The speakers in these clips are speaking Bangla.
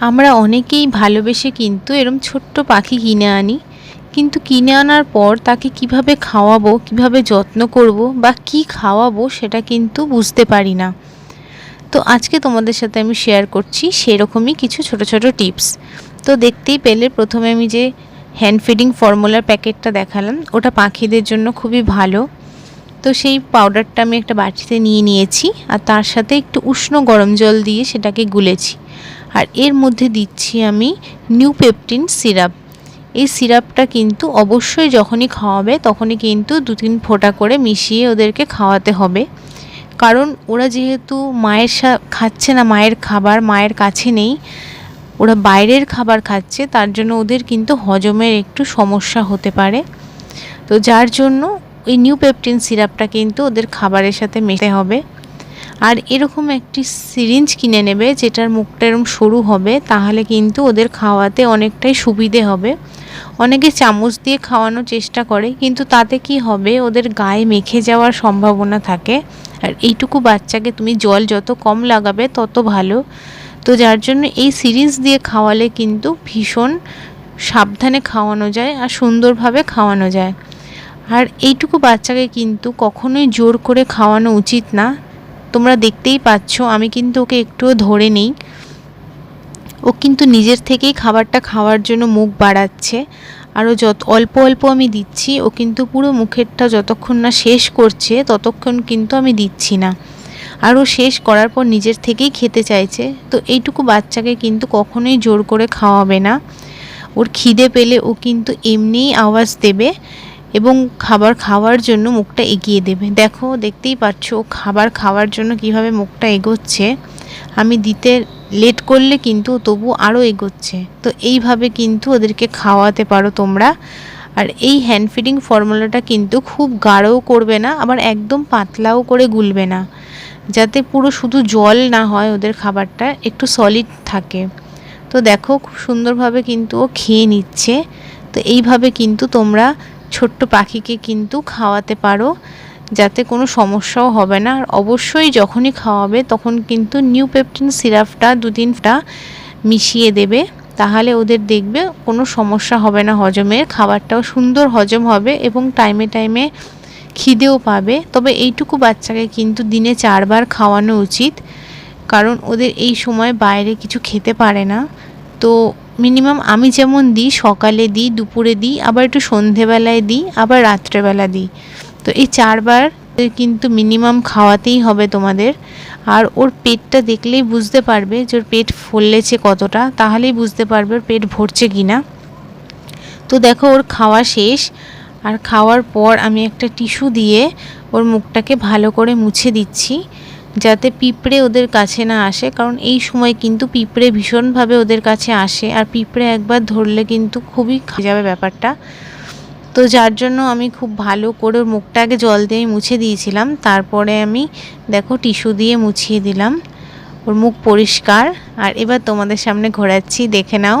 আমরা অনেকেই ভালোবেসে কিন্তু এরম ছোট্ট পাখি কিনে আনি। কিন্তু কিনে আনার পর তাকে কীভাবে খাওয়াবো, কীভাবে যত্ন করব বা কি খাওয়াবো সেটা কিন্তু বুঝতে পারি না। তো আজকে তোমাদের সাথে আমি শেয়ার করছি সেরকমই কিছু ছোট ছোট টিপস তো দেখতেই পেলে প্রথমে আমি যে হ্যান্ড ফিডিং ফর্মুলার প্যাকেটটা দেখালাম, ওটা পাখিদের জন্য খুবই ভালো। তো সেই পাউডারটা আমি একটা বাটিতে নিয়ে নিয়েছি আর তার সাথে একটু উষ্ণ গরম জল দিয়ে সেটাকে গুলেছি। আর এর মধ্যে দিচ্ছি আমি নিউ পেপটিন সিরাপ এই সিরাপটা কিন্তু অবশ্যই যখনই খাওয়াবে, তখনই কিন্তু দু তিন ফোঁটা করে মিশিয়ে ওদেরকে খাওয়াতে হবে। কারণ ওরা যেহেতু মায়ের সা, খাচ্ছে না, মায়ের খাবার, মায়ের কাছে নেই, ওরা বাইরের খাবার খাচ্ছে, তার জন্য ওদের কিন্তু হজমের একটু সমস্যা হতে পারে। তো যার জন্য ওই নিউ পেপটিন সিরাপটা কিন্তু ওদের খাবারের সাথে মেশাতে হবে। আর এরকম একটি সিরিঞ্জ কিনে নেবে যেটার মুখটা এরকম সরু হবে, তাহলে কিন্তু ওদের খাওয়াতে অনেকটাই সুবিধে হবে। অনেকে চামচ দিয়ে খাওয়ানোর চেষ্টা করে, কিন্তু তাতে কি হবে, ওদের গায়ে মেখে যাওয়ার সম্ভাবনা থাকে। আর এইটুকু বাচ্চাকে তুমি জল যত কম লাগাবে, তত ভালো। তো যার জন্য এই সিরিজ দিয়ে খাওয়ালে কিন্তু ভীষণ সাবধানে খাওয়ানো যায় আর সুন্দরভাবে খাওয়ানো যায়। আর এইটুকু বাচ্চাকে কিন্তু কখনোই জোর করে খাওয়ানো উচিত না। তোমরা দেখতেই পাচ্ছ, আমি কিন্তু ওকে একটুও ধরে নিই। ও কিন্তু নিজের থেকেই খাবারটা খাওয়ার জন্য মুখ বাড়াচ্ছে। আরও যত, অল্প অল্প আমি দিচ্ছি, ও কিন্তু পুরো মুখেরটা যতক্ষণ না শেষ করছে, ততক্ষণ কিন্তু আমি দিচ্ছি না। আর ও শেষ করার পর নিজের থেকেই খেতে চাইছে। তো এইটুকু বাচ্চাকে কিন্তু কখনোই জোর করে খাওয়াবে না। ওর খিদে পেলে ও কিন্তু এমনিই আওয়াজ দেবে। এবং খাবার খাওয়ার জন্য মুখটা এগিয়ে দেবে। দেখো, দেখতেই পাচ্ছ, খাবার খাওয়ার জন্য কীভাবে মুখটা এগোচ্ছে। আমি দিতে লেট করলে কিন্তু তবু আরও এগোচ্ছে। তো এইভাবে কিন্তু ওদেরকে খাওয়াতে পারো তোমরা। আর এই হ্যান্ড ফিডিং ফর্মুলাটা কিন্তু খুব গাঢ়ও করবে না, আবার একদম পাতলাও করে গুলবে না। যাতে পুরো শুধু জল না হয় ওদের খাবারটা, একটু সলিড থাকে। তো দেখো, খুব সুন্দরভাবে কিন্তু ও খেয়ে নিচ্ছে। তো এইভাবে কিন্তু তোমরা ছোট্ট পাখিকে কিন্তু খাওয়াতে পারো, যাতে কোনো সমস্যাও হবে না। আর অবশ্যই যখনই খাওয়াবে, তখন কিন্তু নিউ পেপটিন সিরাপটা দু তিনটা মিশিয়ে দেবে। তাহলে ওদের দেখবে কোনো সমস্যা হবে না হজমের খাবারটাও সুন্দর হজম হবে এবং টাইমে টাইমে খিদেও পাবে। তবে এইটুকু বাচ্চাকে কিন্তু দিনে চারবার খাওয়ানো উচিত, কারণ ওদের এই সময় বাইরে কিছু খেতে পারে না। তো মিনিমাম আমি যেমন দিই, সকালে দিই, দুপুরে দিই, আবার একটু সন্ধেবেলায় দিই, আবার রাত্রেবেলা দিই। তো এই চারবার কিন্তু মিনিমাম খাওয়াতেই হবে তোমাদের। আর ওর পেটটা দেখলেই বুঝতে পারবে যে ওর পেট ফুললেছে কতটা, তাহলেই বুঝতে পারবে ওর পেট ভরছে কি না তো দেখো, ওর খাওয়া শেষ। আর খাওয়ার পর আমি একটা টিস্যু দিয়ে ওর মুখটাকে ভালো করে মুছে দিচ্ছি। যাতে পিঁপড়ে ওদের কাছে না আসে, কারণ এই সময় কিন্তু পিঁপড়ে ভীষণভাবে ওদের কাছে আসে, আর পিঁপড়ে একবার ধরলে কিন্তু খুবই যাবে ব্যাপারটা। তো যার জন্য আমি খুব ভালো করে ওর মুখটা আগে জল দিয়ে মুছে দিয়েছিলাম, তারপরে আমি দেখো টিস্যু দিয়ে মুছিয়ে দিলাম। ওর মুখ পরিষ্কার, আর এবার তোমাদের সামনে ঘোরাচ্ছি, দেখে নাও,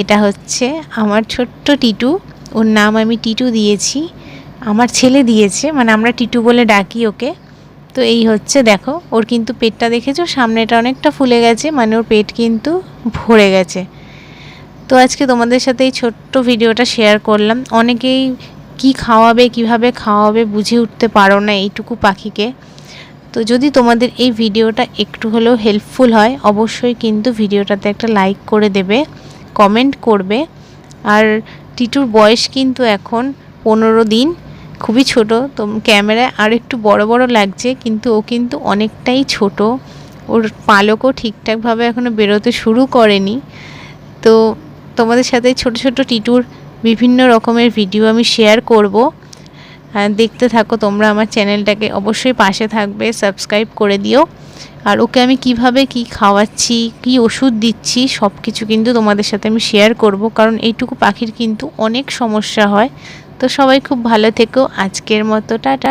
এটা হচ্ছে আমার ছোট্ট টিটু, ওর নাম আমি টিটু দিয়েছি, আমার ছেলে দিয়েছে মানে আমরা টিটু বলে ডাকি ওকে। তো এই হচ্ছে, দেখো, ওর কিন্তু পেটটা দেখেছ? সামনেটা অনেকটা ফুলে গেছে মানে ওর পেট কিন্তু ভরে গেছে। তো আজকে তোমাদের সাথে এই ছোট্ট ভিডিওটা শেয়ার করলাম। অনেকেই কি খাওয়াবে, কীভাবে খাওয়াবে বুঝে উঠতে পারো না এইটুকু পাখিকে। তো যদি তোমাদের এই ভিডিওটা একটু হলেও হেল্পফুল হয়, অবশ্যই কিন্তু ভিডিওটাতে একটা লাইক করে দেবে কমেন্ট করবে। আর টিটুর বয়স কিন্তু এখন পনেরো দিন। খুবই ছোট, তো ক্যামেরায় আর একটু বড় বড় লাগছে, কিন্তু ও কিন্তু অনেকটাই ছোট। ওর পালকও ঠিকঠাকভাবে এখনও বেরোতে শুরু করেনি। তো তোমাদের সাথে ছোট ছোট টিটুর বিভিন্ন রকমের ভিডিও আমি শেয়ার করব। দেখতে থাকো, তোমরা আমার চ্যানেলটাকে অবশ্যই পাশে থাকবে, সাবস্ক্রাইব করে দিও। আর ওকে আমি কীভাবে কি খাওয়াচ্ছি, কি ওষুধ দিচ্ছি সব কিছু কিন্তু তোমাদের সাথে আমি শেয়ার করব, কারণ এইটুকু পাখির কিন্তু অনেক সমস্যা হয়। তো সবাই খুব ভালো থেকো। আজকের মতো টাটা